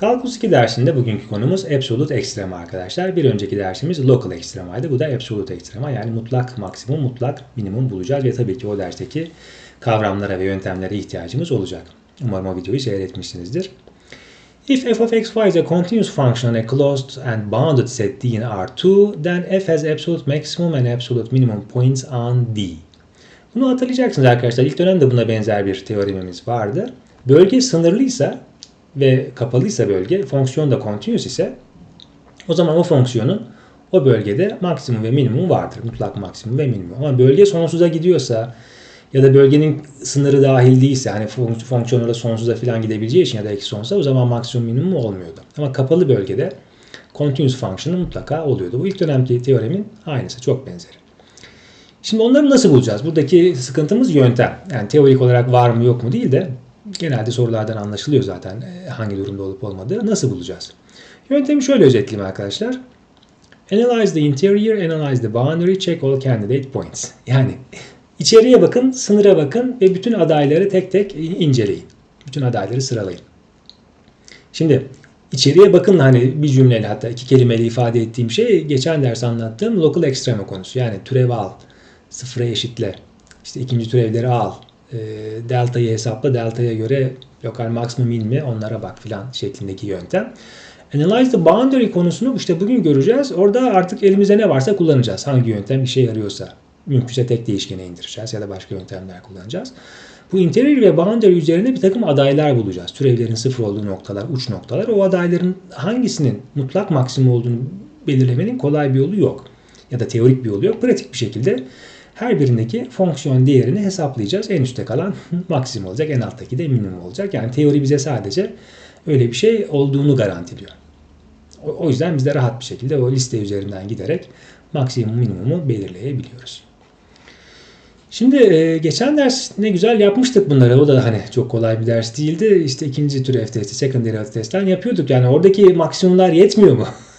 Kalkulus 2 dersinde bugünkü konumuz absolute extrema arkadaşlar. Bir önceki dersimiz local extrema'ydı. Bu da absolute extrema yani mutlak maksimum, mutlak minimum bulacağız ve tabii ki o dersteki kavramlara ve yöntemlere ihtiyacımız olacak. Umarım o videoyu seyretmişsinizdir. If f of x y is a continuous function on a closed and bounded set D in R2, then f has absolute maximum and absolute minimum points on D. Bunu hatırlayacaksınız arkadaşlar. İlk dönemde buna benzer bir teoremimiz vardı. Bölge sınırlıysa ve kapalıysa bölge, fonksiyon da continuous ise o zaman o fonksiyonun o bölgede maksimum ve minimum vardır. Mutlak maksimum ve minimum. Ama bölge sonsuza gidiyorsa ya da bölgenin sınırı dahil değilse hani fonksiyon orada sonsuza falan gidebileceği için ya da eksi sonsuza o zaman maksimum minimum olmuyordu. Ama kapalı bölgede continuous function'ı mutlaka oluyordu. Bu ilk dönemki teoremin aynısı. Çok benzeri. Şimdi onları nasıl bulacağız? Buradaki sıkıntımız yöntem. Yani teorik olarak var mı yok mu değil de genelde sorulardan anlaşılıyor zaten hangi durumda olup olmadığı. Nasıl bulacağız? Yöntemi şöyle özetleyeyim arkadaşlar. Analyze the interior, analyze the boundary, check all candidate points. Yani içeriye bakın, sınıra bakın ve bütün adayları tek tek inceleyin. Bütün adayları sıralayın. Şimdi içeriye bakın hani bir cümleyle hatta iki kelimeyle ifade ettiğim şey geçen ders anlattığım local extreme konusu. Yani türev al, sıfıra eşitle, işte ikinci türevleri al, e, delta'yı hesapla, delta'ya göre lokal maksimum min mi onlara bak filan şeklindeki yöntem. Analyze the boundary konusunu işte bugün göreceğiz. Orada artık elimize ne varsa kullanacağız. Hangi yöntem işe yarıyorsa. Mümkünse tek değişkene indireceğiz ya da başka yöntemler kullanacağız. Bu interior ve boundary üzerine bir takım adaylar bulacağız. Türevlerin sıfır olduğu noktalar, uç noktalar. O adayların hangisinin mutlak maksimum olduğunu belirlemenin kolay bir yolu yok. Ya da teorik bir yolu yok. Pratik bir şekilde her birindeki fonksiyon değerini hesaplayacağız. En üstte kalan maksimum olacak, en alttaki de minimum olacak. Yani teori bize sadece öyle bir şey olduğunu garantiliyor. O yüzden biz de rahat bir şekilde o liste üzerinden giderek maksimum minimumu belirleyebiliyoruz. Şimdi geçen ders ne güzel yapmıştık bunları. O da hani çok kolay bir ders değildi. İşte ikinci tür f testi, secondary f testten yapıyorduk. Yani oradaki maksimumlar yetmiyor mu?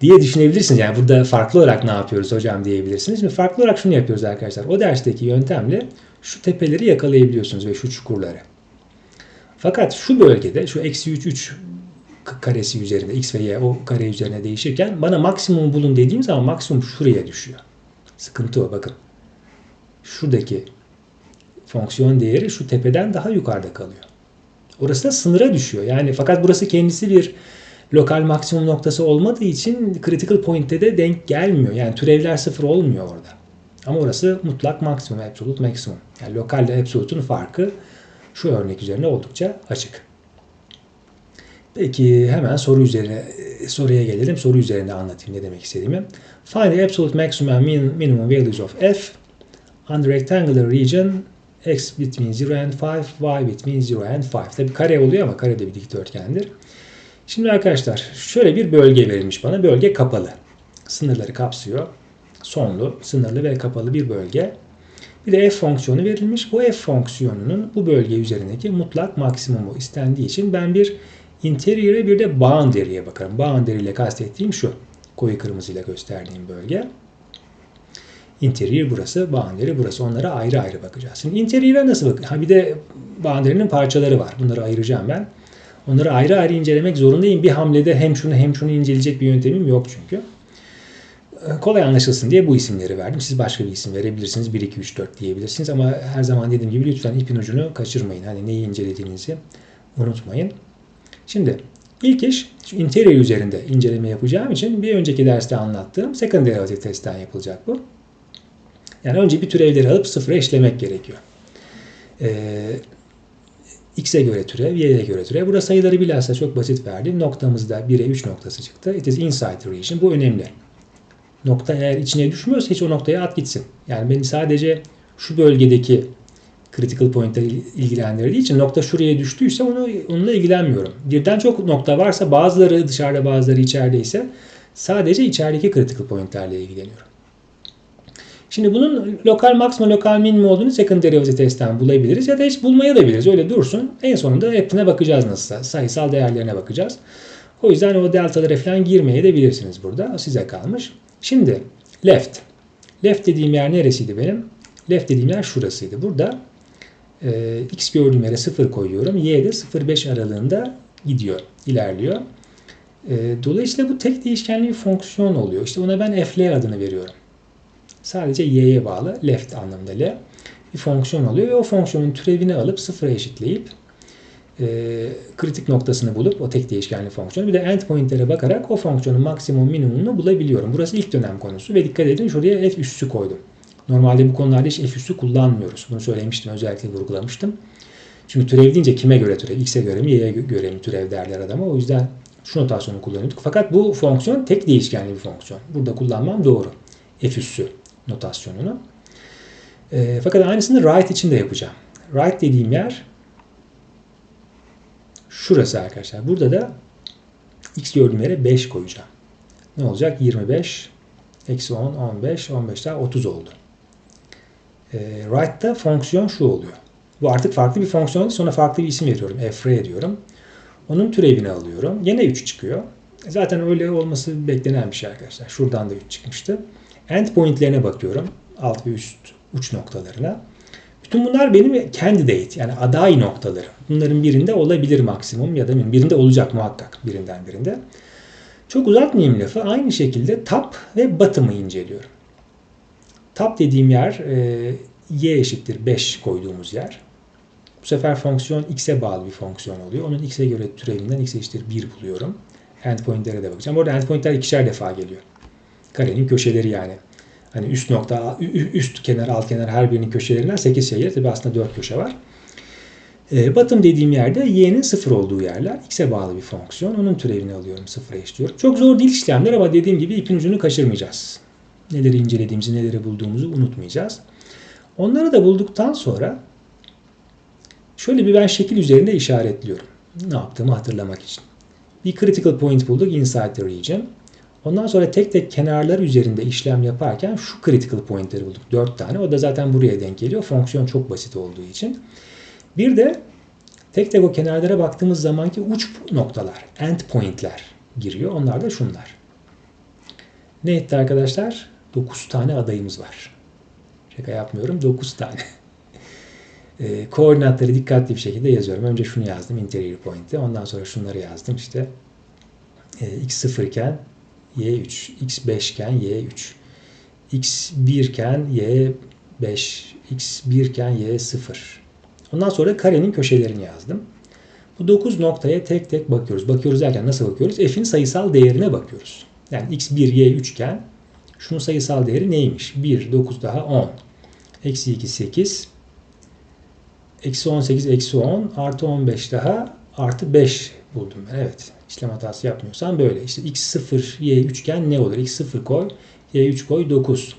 diye düşünebilirsiniz. Yani burada farklı olarak ne yapıyoruz hocam diyebilirsiniz. Şimdi farklı olarak şunu yapıyoruz arkadaşlar. O dersteki yöntemle şu tepeleri yakalayabiliyorsunuz ve şu çukurları. Fakat şu bölgede şu eksi 3 3 karesi üzerinde x ve y o kare üzerine değişirken bana maksimum bulun dediğim zaman maksimum şuraya düşüyor. Sıkıntı o bakın. Şuradaki fonksiyon değeri şu tepeden daha yukarıda kalıyor. Orası da sınıra düşüyor. Yani fakat burası kendisi bir lokal maksimum noktası olmadığı için critical point'te de denk gelmiyor. Yani türevler sıfır olmuyor orada. Ama orası mutlak maksimum, absolute maksimum. Yani lokal ile absolute'un farkı şu örnek üzerine oldukça açık. Peki hemen soru üzerine soruya gelelim. Soru üzerinde anlatayım ne demek istediğimi. Find the absolute maximum and minimum values of f on the rectangular region x between 0 and 5, y between 0 and 5. Tabi kare oluyor ama kare de bir dikdörtgendir. Şimdi arkadaşlar şöyle bir bölge verilmiş bana. Bölge kapalı. Sınırları kapsıyor. Sonlu, sınırlı ve kapalı bir bölge. Bir de f fonksiyonu verilmiş. Bu f fonksiyonunun bu bölge üzerindeki mutlak maksimumu istendiği için ben bir interior'e bir de boundary'e bakarım. Boundary ile kastettiğim şu. Koyu kırmızıyla gösterdiğim bölge. Interior burası, boundary burası. Onlara ayrı ayrı bakacağız. Şimdi interior'a nasıl? Ha bir de boundary'nin parçaları var. Bunları ayıracağım ben. Onları ayrı ayrı incelemek zorundayım. Bir hamlede hem şunu hem şunu inceleyecek bir yöntemim yok çünkü. Kolay anlaşılsın diye bu isimleri verdim. Siz başka bir isim verebilirsiniz. 1, 2, 3, 4 diyebilirsiniz. Ama her zaman dediğim gibi lütfen ipin ucunu kaçırmayın. Hani neyi incelediğinizi unutmayın. Şimdi ilk iş interior üzerinde inceleme yapacağım için bir önceki derste anlattığım second derivative testten yapılacak bu. Yani önce bir türevleri alıp sıfıra eşlemek gerekiyor. Ee, x'e göre türev, y'ye göre türev. Burada sayıları bilhassa çok basit verdim. Noktamızda 1'e 3 noktası çıktı. It is inside the region. Bu önemli. Nokta eğer içine düşmüyorsa hiç o noktaya at gitsin. Yani beni sadece şu bölgedeki critical point'ler ilgilendirdiği için nokta şuraya düştüyse onu onunla ilgilenmiyorum. Birden çok nokta varsa bazıları dışarıda bazıları içeride ise sadece içerideki critical point'lerle ilgileniyorum. Şimdi bunun lokal maksimum, lokal minimum olduğunu second derivative testten bulabiliriz ya da hiç bulmaya da biliriz. Öyle dursun. En sonunda hepsine bakacağız nasılsa. Sayısal değerlerine bakacağız. O yüzden o deltalara falan girmeye de bilirsiniz burada. O size kalmış. Şimdi left. Left dediğim yer neresiydi benim? Left dediğim yer şurasıydı. Burada e, x gördüğüm yere 0 koyuyorum. y'de 0-5 aralığında gidiyor, ilerliyor. E, dolayısıyla bu tek değişkenli bir fonksiyon oluyor. İşte ona ben fl adını veriyorum. Sadece y'ye bağlı, left anlamında l bir fonksiyon oluyor ve o fonksiyonun türevini alıp sıfıra eşitleyip e, kritik noktasını bulup o tek değişkenli fonksiyonu bir de endpointlere bakarak o fonksiyonun maksimum minimumunu bulabiliyorum. Burası ilk dönem konusu ve dikkat edin şuraya f üssü koydum. Normalde bu konularda hiç f üssü kullanmıyoruz. Bunu söylemiştim özellikle vurgulamıştım. Çünkü türev deyince kime göre türev? X'e göre mi, Y'ye göre mi türev derler adama. O yüzden şu notasyonu kullanıyorduk. Fakat bu fonksiyon tek değişkenli bir fonksiyon. Burada kullanmam doğru. F üssü notasyonunu. E, fakat aynısını right için de yapacağım. Right dediğim yer şurası arkadaşlar. Burada da x gördüğüm yere 5 koyacağım. Ne olacak? 25 eksi 10, 15, 15 daha 30 oldu. E, right'ta fonksiyon şu oluyor. Bu artık farklı bir fonksiyon. Sonra farklı bir isim veriyorum. fr diyorum. Onun türevini alıyorum. Yine 3 çıkıyor. Zaten öyle olması beklenen bir şey arkadaşlar. Şuradan da 3 çıkmıştı. Endpoint'lerine bakıyorum. Alt ve üst uç noktalarına. Bütün bunlar benim candidate yani aday noktaları. Bunların birinde olabilir maksimum ya da birinde olacak muhakkak birinden birinde. Çok uzatmayayım lafı. Aynı şekilde top ve bottom'ı inceliyorum. Top dediğim yer e, y eşittir 5 koyduğumuz yer. Bu sefer fonksiyon x'e bağlı bir fonksiyon oluyor. Onun x'e göre türevinden x eşittir 1 buluyorum. Endpoint'lere de bakacağım. Orada endpoint'ler ikişer defa geliyor. Karenin köşeleri yani. Hani üst nokta, üst kenar, alt kenar her birinin köşelerinden 8 sayı. Tabi aslında 4 köşe var. E, bottom dediğim yerde y'nin sıfır olduğu yerler. X'e bağlı bir fonksiyon. Onun türevini alıyorum. Sıfıra eşliyorum. Çok zor değil işlemler ama dediğim gibi ipin ucunu kaçırmayacağız. Neleri incelediğimizi, neleri bulduğumuzu unutmayacağız. Onları da bulduktan sonra şöyle bir ben şekil üzerinde işaretliyorum. Ne yaptığımı hatırlamak için. Bir critical point bulduk inside the region. Ondan sonra tek tek kenarlar üzerinde işlem yaparken şu critical pointleri bulduk. 4 tane. O da zaten buraya denk geliyor. Fonksiyon çok basit olduğu için. Bir de tek tek o kenarlara baktığımız zamanki uç noktalar, end pointler giriyor. Onlar da şunlar. Ne etti arkadaşlar? 9 tane adayımız var. Şaka yapmıyorum. 9 tane. e, koordinatları dikkatli bir şekilde yazıyorum. Önce şunu yazdım. Interior point'i. Ondan sonra şunları yazdım. İşte e, x0 iken y3, x5 iken y3, x1 iken y5, x1 iken y0. Ondan sonra karenin köşelerini yazdım. Bu 9 noktaya tek tek bakıyoruz. Bakıyoruz derken nasıl bakıyoruz? F'in sayısal değerine bakıyoruz. Yani x1, y3 iken şunun sayısal değeri neymiş? 1, 9 daha 10. Eksi 2, 8. Eksi 18, eksi 10. Artı 15 daha artı 5 buldum ben. Evet. İşlem hatası yapmıyorsam böyle. İşte x0, y3 iken ne olur? x0 koy, y3 koy 9.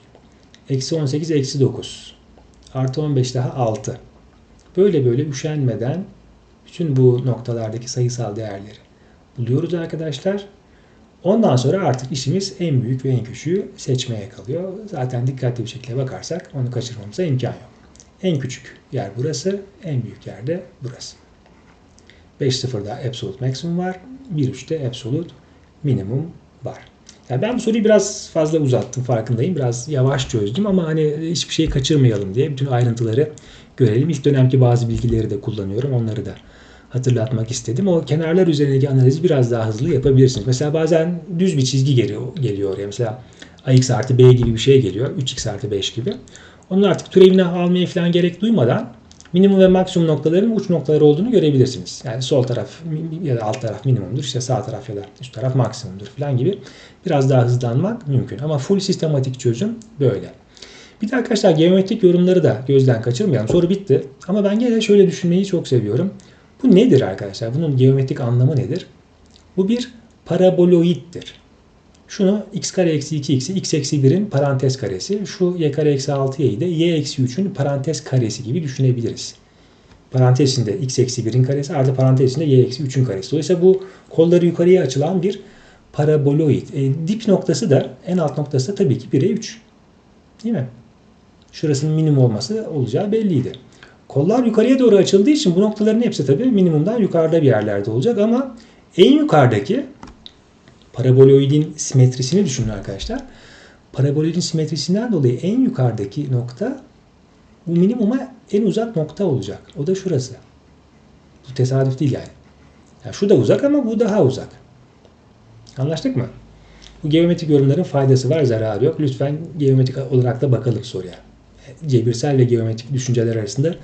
Eksi 18, eksi 9. Artı 15 daha 6. Böyle böyle üşenmeden bütün bu noktalardaki sayısal değerleri buluyoruz arkadaşlar. Ondan sonra artık işimiz en büyük ve en küçüğü seçmeye kalıyor. Zaten dikkatli bir şekilde bakarsak onu kaçırmamıza imkan yok. En küçük yer burası, en büyük yer de burası. 5.0'da absolute maximum var. 1.3'te absolute minimum var. Yani ben bu soruyu biraz fazla uzattım farkındayım. Biraz yavaş çözdüm ama hani hiçbir şeyi kaçırmayalım diye bütün ayrıntıları görelim. İlk dönemki bazı bilgileri de kullanıyorum. Onları da hatırlatmak istedim. O kenarlar üzerindeki analizi biraz daha hızlı yapabilirsiniz. Mesela bazen düz bir çizgi geliyor, geliyor oraya. Mesela ax artı b gibi bir şey geliyor. 3x artı 5 gibi. Onun artık türevini almaya falan gerek duymadan minimum ve maksimum noktaların uç noktaları olduğunu görebilirsiniz. Yani sol taraf ya da alt taraf minimumdur, işte sağ taraf ya da üst taraf maksimumdur falan gibi biraz daha hızlanmak mümkün. Ama full sistematik çözüm böyle. Bir de arkadaşlar geometrik yorumları da gözden kaçırmayalım. Soru bitti. Ama ben gene şöyle düşünmeyi çok seviyorum. Bu nedir arkadaşlar? Bunun geometrik anlamı nedir? Bu bir paraboloiddir. Şunu x kare eksi 2x'i x eksi 1'in parantez karesi. Şu y kare eksi 6y'yi de y eksi 3'ün parantez karesi gibi düşünebiliriz. Parantez içinde x eksi 1'in karesi artı parantez içinde y eksi 3'ün karesi. Dolayısıyla bu kolları yukarıya açılan bir paraboloid. E, dip noktası da en alt noktası da tabii ki 1'e 3. Değil mi? Şurasının minimum olması olacağı belliydi. Kollar yukarıya doğru açıldığı için bu noktaların hepsi tabii minimumdan yukarıda bir yerlerde olacak ama en yukarıdaki paraboloidin simetrisini düşünün arkadaşlar. Paraboloidin simetrisinden dolayı en yukarıdaki nokta bu minimuma en uzak nokta olacak. O da şurası. Bu tesadüf değil yani. Yani şu da uzak ama bu daha uzak. Anlaştık mı? Bu geometrik yorumların faydası var, zararı yok. Lütfen geometrik olarak da bakalım soruya. Cebirsel ve geometrik düşünceler arasında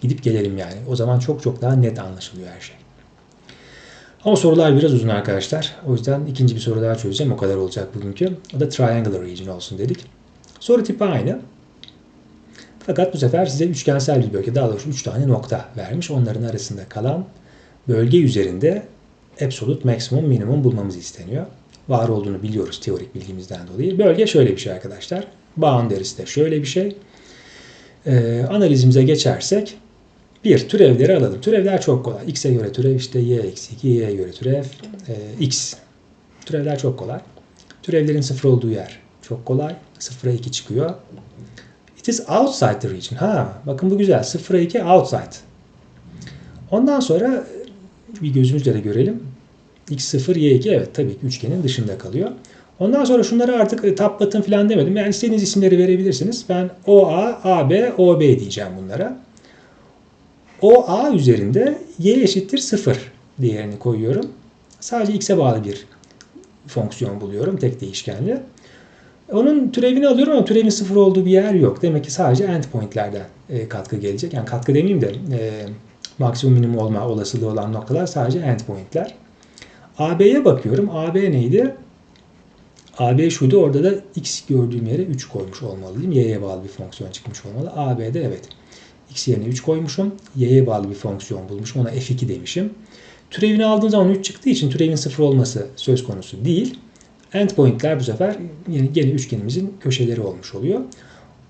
gidip gelelim yani. O zaman çok çok daha net anlaşılıyor her şey. Ama sorular biraz uzun arkadaşlar. O yüzden ikinci bir soru daha çözeceğim. O kadar olacak bugünkü. O da triangular region olsun dedik. Soru tipi aynı. Fakat bu sefer size üçgensel bir bölge, daha doğrusu 3 tane nokta vermiş. Onların arasında kalan bölge üzerinde absolute maksimum minimum bulmamız isteniyor. Var olduğunu biliyoruz teorik bilgimizden dolayı. Bölge şöyle bir şey arkadaşlar. Boundaries de şöyle bir şey. Ee, analizimize geçersek bir türevleri alalım. Türevler çok kolay. X'e göre türev işte y eksi 2, y'ye göre türev e, x. Türevler çok kolay. Türevlerin sıfır olduğu yer çok kolay. Sıfıra 2 çıkıyor. It is outside the region. Ha, bakın bu güzel. Sıfıra 2 outside. Ondan sonra bir gözümüzle de görelim. x0, y2 evet tabii ki üçgenin dışında kalıyor. Ondan sonra şunları artık e, button falan demedim. Yani istediğiniz isimleri verebilirsiniz. Ben OA, AB, OB diyeceğim bunlara. OA üzerinde y eşittir 0 değerini koyuyorum. Sadece x'e bağlı bir fonksiyon buluyorum tek değişkenli. Onun türevini alıyorum ama türevin sıfır olduğu bir yer yok. Demek ki sadece endpointlerden e, katkı gelecek. Yani katkı demeyeyim de e, maksimum minimum olma olasılığı olan noktalar sadece endpointler. AB'ye bakıyorum. AB neydi? AB şuydu. Orada da x gördüğüm yere 3 koymuş olmalıyım. Y'ye bağlı bir fonksiyon çıkmış olmalı. AB'de evet. X yerine 3 koymuşum. Y'ye bağlı bir fonksiyon bulmuşum. Ona F2 demişim. Türevini aldığım zaman 3 çıktığı için türevin 0 olması söz konusu değil. Endpointler bu sefer yine gene üçgenimizin köşeleri olmuş oluyor.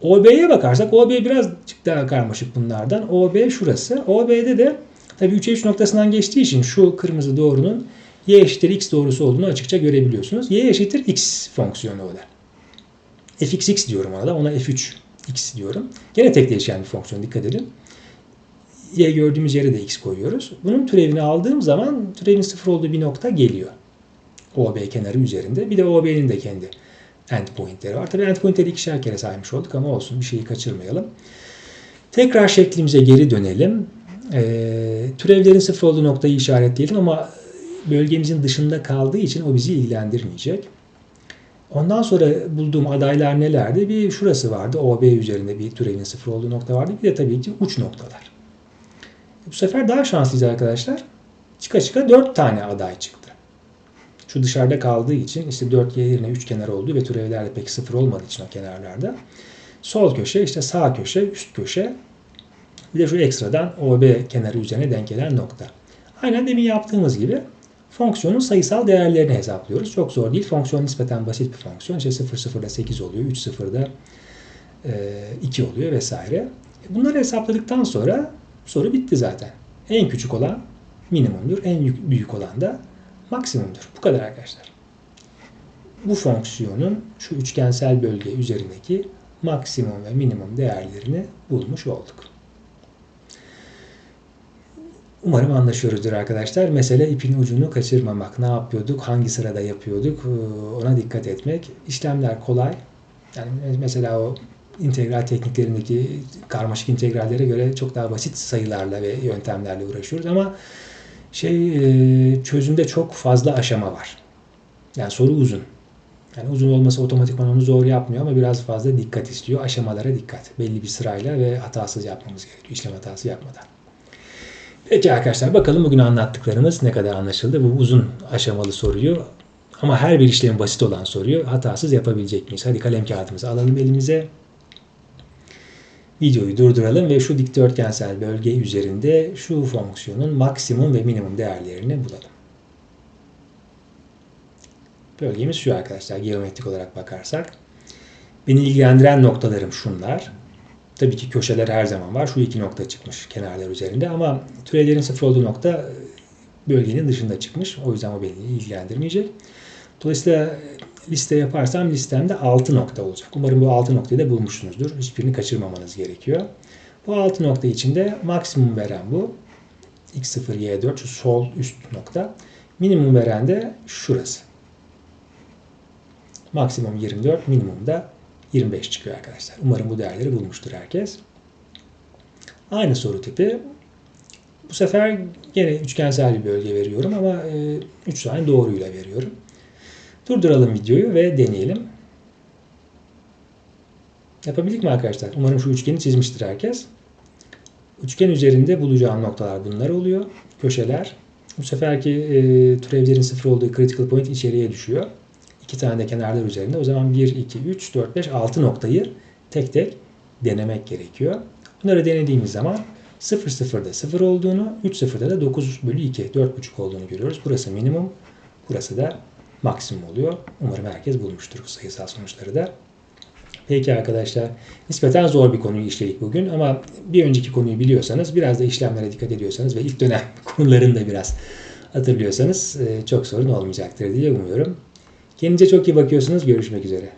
OB'ye bakarsak OB birazcık daha karmaşık bunlardan. OB şurası. OB'de de tabii 3'e 3 noktasından geçtiği için şu kırmızı doğrunun y eşittir x doğrusu olduğunu açıkça görebiliyorsunuz. y eşittir x fonksiyonu o da. fxx diyorum ona da. Ona f3 x diyorum. Gene tek değişken bir fonksiyon dikkat edin. y gördüğümüz yere de x koyuyoruz. Bunun türevini aldığım zaman türevin sıfır olduğu bir nokta geliyor. OB kenarı üzerinde. Bir de OB'nin de kendi endpointleri var. Tabii endpointleri ikişer kere saymış olduk ama olsun bir şeyi kaçırmayalım. Tekrar şeklimize geri dönelim. Ee, türevlerin sıfır olduğu noktayı işaretleyelim ama bölgemizin dışında kaldığı için o bizi ilgilendirmeyecek. Ondan sonra bulduğum adaylar nelerdi? Bir şurası vardı. OB üzerinde bir türevin sıfır olduğu nokta vardı. Bir de tabii ki uç noktalar. Bu sefer daha şanslıyız arkadaşlar. Çıka çıka 4 tane aday çıktı. Şu dışarıda kaldığı için işte 4 y yerine 3 kenar oldu ve türevler de pek sıfır olmadığı için o kenarlarda. Sol köşe, işte sağ köşe, üst köşe. Bir de şu ekstradan OB kenarı üzerine denk gelen nokta. Aynen demin yaptığımız gibi fonksiyonun sayısal değerlerini hesaplıyoruz. Çok zor değil. Fonksiyon nispeten basit bir fonksiyon. İşte 0 0'da 8 oluyor, 3 0'da 2 oluyor vesaire. Bunları hesapladıktan sonra soru bitti zaten. En küçük olan minimumdur. En büyük olan da maksimumdur. Bu kadar arkadaşlar. Bu fonksiyonun şu üçgensel bölge üzerindeki maksimum ve minimum değerlerini bulmuş olduk. Umarım anlaşıyoruzdur arkadaşlar. Mesele ipin ucunu kaçırmamak. Ne yapıyorduk? Hangi sırada yapıyorduk? Ona dikkat etmek. İşlemler kolay. Yani mesela o integral tekniklerindeki karmaşık integrallere göre çok daha basit sayılarla ve yöntemlerle uğraşıyoruz ama şey çözümde çok fazla aşama var. Yani soru uzun. Yani uzun olması otomatikman onu zor yapmıyor ama biraz fazla dikkat istiyor. Aşamalara dikkat. Belli bir sırayla ve hatasız yapmamız gerekiyor. İşlem hatası yapmadan. Peki arkadaşlar bakalım bugün anlattıklarımız ne kadar anlaşıldı. Bu uzun aşamalı soruyu ama her bir işlemin basit olan soruyu hatasız yapabilecek miyiz? Hadi kalem kağıdımızı alalım elimize. Videoyu durduralım ve şu dikdörtgensel bölge üzerinde şu fonksiyonun maksimum ve minimum değerlerini bulalım. Bölgemiz şu arkadaşlar geometrik olarak bakarsak. Beni ilgilendiren noktalarım şunlar. Tabii ki köşeler her zaman var. Şu iki nokta çıkmış kenarlar üzerinde ama türevlerin sıfır olduğu nokta bölgenin dışında çıkmış. O yüzden o beni ilgilendirmeyecek. Dolayısıyla liste yaparsam listemde 6 nokta olacak. Umarım bu 6 noktayı da bulmuşsunuzdur. Hiçbirini kaçırmamanız gerekiyor. Bu 6 nokta içinde maksimum veren bu. x0, y4 şu sol üst nokta. Minimum veren de şurası. Maksimum 24, minimum da 25 çıkıyor arkadaşlar. Umarım bu değerleri bulmuştur herkes. Aynı soru tipi Bu sefer gene üçgensel bir bölge veriyorum ama 3 tane doğruyla veriyorum. Durduralım videoyu ve deneyelim. Yapabildik mi arkadaşlar? Umarım şu üçgeni çizmiştir herkes. Üçgen üzerinde bulacağım noktalar bunlar oluyor. Köşeler. Bu seferki e, türevlerin sıfır olduğu critical point içeriye düşüyor. İki tane de kenarlar üzerinde. O zaman 1, 2, 3, 4, 5, 6 noktayı tek tek denemek gerekiyor. Bunları denediğimiz zaman 0, 0'da 0 olduğunu, 3, 0'da da 9 bölü 2, 4,5 olduğunu görüyoruz. Burası minimum, burası da maksimum oluyor. Umarım herkes bulmuştur bu sayısal sonuçları da. Peki arkadaşlar, nispeten zor bir konuyu işledik bugün ama bir önceki konuyu biliyorsanız, biraz da işlemlere dikkat ediyorsanız ve ilk dönem konularını da biraz hatırlıyorsanız e, çok sorun olmayacaktır diye umuyorum. Kendinize çok iyi bakıyorsunuz. Görüşmek üzere.